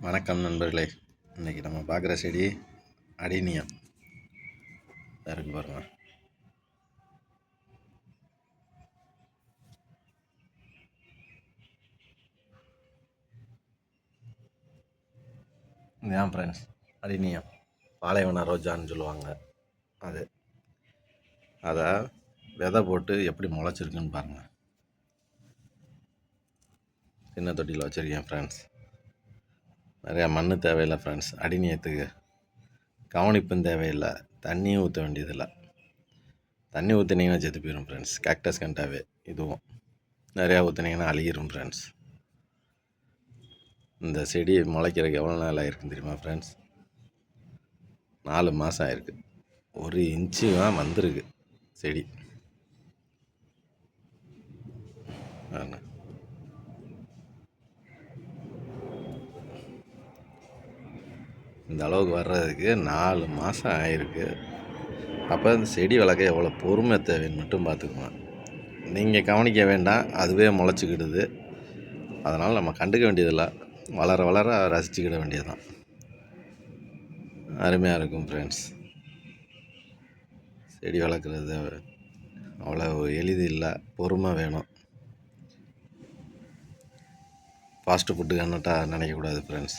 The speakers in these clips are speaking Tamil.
வணக்கம் நண்பர்களே. இன்றைக்கி நம்ம பார்க்குற செடி அடினியம். இருக்கு பாருங்க. இதுதான் ஃப்ரெண்ட்ஸ் அடினியம். பாலைவன ரோஜான்னு சொல்லுவாங்க. அது. அதை விதை போட்டு எப்படி முளைச்சிருக்குன்னு பாருங்கள் சின்ன தொட்டியில் வச்சுருக்கேன் ஃப்ரெண்ட்ஸ் நிறையா மண் தேவையில்லை ஃப்ரெண்ட்ஸ் அடிநியத்துக்கு கவனிப்பும் தேவையில்லை. தண்ணியும் ஊற்ற வேண்டியதில்லை. தண்ணி ஊற்றுனீங்கன்னா செத்து போயிடும் ஃப்ரெண்ட்ஸ் கேக்டஸ் கண்டாவே இதுவும். நிறையா ஊற்றினீங்கன்னா அழுகிரும் ஃப்ரெண்ட்ஸ் இந்த செடி முளைக்கிறதுக்கு எவ்வளோ நாள் ஆகிருக்குன்னு தெரியுமா ஃப்ரெண்ட்ஸ் நாலு மாதம் ஆயிருக்கு. ஒரு இன்ச்சு தான் வந்திருக்கு செடி. ஆனா இந்த அளவுக்கு வர்றதுக்கு நாலு மாதம் ஆயிருக்கு. அப்போ இந்த செடி வளர்க்க எவ்வளோ பொறுமை தேவைன்னு மட்டும் பார்த்துக்குவேன் நீங்கள் கவனிக்க வேண்டாம் அதுவே முளைச்சிக்கிடுது. அதனால் நம்ம கண்டுக்க வேண்டியதில்லை. வளர வளர ரசிச்சுக்கிட வேண்டியதுதான். அருமையாக இருக்கும் ஃப்ரெண்ட்ஸ் செடி வளர்க்குறது அவ்வளோ எளிது இல்லை பொறுமை வேணும். ஃபாஸ்ட்டு ஃபுட்டு கண்ணட்டாக நினைக்கக்கூடாது ஃப்ரெண்ட்ஸ்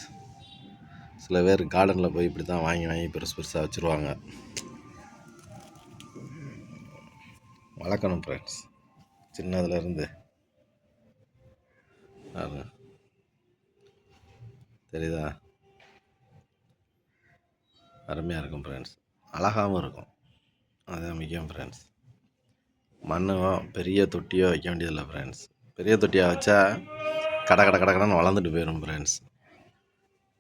சில பேர் கார்டனில் போய் இப்படி தான் வாங்கி வாங்கி பெருசு பெருசாக வச்சுருவாங்க. வளர்க்கணும் ஃப்ரெண்ட்ஸ் சின்னதுலேருந்து தெரியுதா? அருமையாக இருக்கும் ஃப்ரெண்ட்ஸ் அழகாகவும் இருக்கும். அதுதான் முக்கியம் ஃப்ரெண்ட்ஸ் மண்ணோ பெரிய தொட்டியோ வைக்க வேண்டியதில்லை ஃப்ரெண்ட்ஸ் பெரிய தொட்டியாக வச்சா கட கட கட கடைன்னு வளர்ந்துட்டு போயிடும் ஃப்ரெண்ட்ஸ்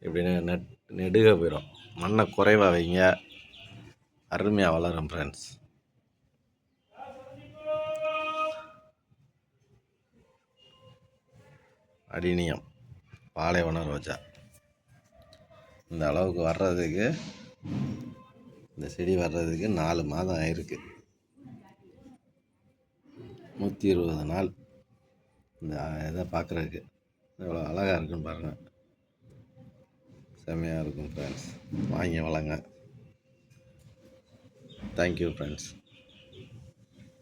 இப்படின்னு நெட் நெடுக போயிடும் மண்ணை குறைவாக வைங்க. அருமையாக வளரும் ஃப்ரெண்ட்ஸ் அடினியம் பாலைவன ரோஜா இந்த அளவுக்கு வர்றதுக்கு இந்த செடி வர்றதுக்கு நாலு மாதம் ஆயிருக்கு. நூற்றி இருபது நாள். இந்த இதை பார்க்குறதுக்கு. எவ்வளோ அழகாக இருக்குன்னு பாருங்கள் செம்மையாக இருக்கும் ஃப்ரெண்ட்ஸ் வாங்கி வளங்க. Thank you friends